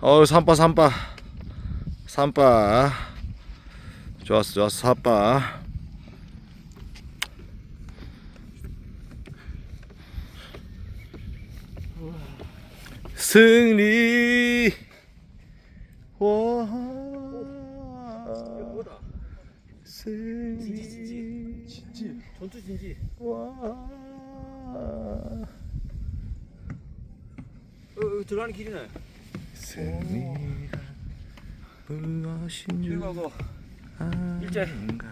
어 산바 산바 산바 좋았어 좋았어 산바 승리 와? 승리 진지. 전투 진지. 와 어, 어 들어가는 길이네. 승리가 무엇인 줄 그리고 일제. 아는가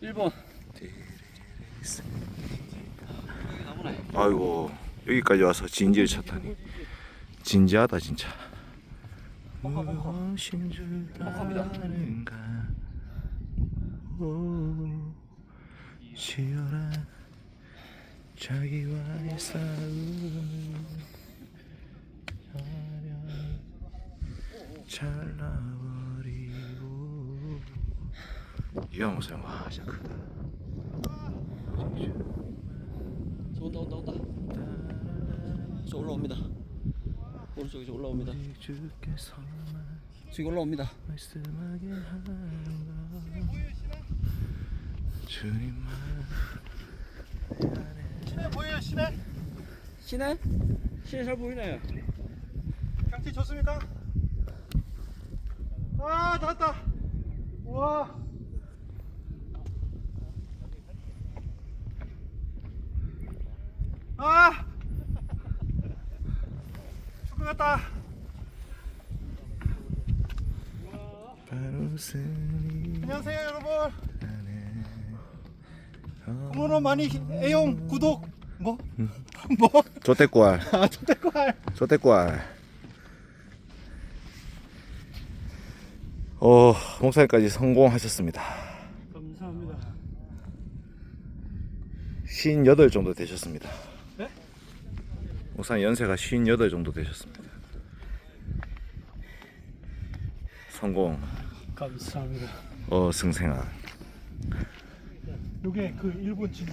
1번. 여기 나무네. 아이고 여기까지 와서 진지를 찾다니 진지하다 진짜 벙커, 벙커. 무엇인 줄 벙커입니다. 아는가 오 치열한 자기와의 싸움 잘라버리고 무슨 와 진짜 크다 저 온다 온다 온다. 저 올라옵니다. 오른쪽 이제 올라옵니다. 저기 올라옵니다. 시내 보여요 시내? 시내? 시내 잘 보이네. 경치 좋습니까? 아 닿았다. 우와. 아. 축구 같다. 안녕하세요 여러분. 응원은 많이 애용 구독 뭐? 뭐? 조태꼴 아 초대권 조태꼴 어 목사님까지 성공하셨습니다. 감사합니다. 58 정도 되셨습니다. 네? 목사님 연세가 58 정도 되셨습니다. 성공. 감사합니다. 어 승생아. 요게 그 일본 진지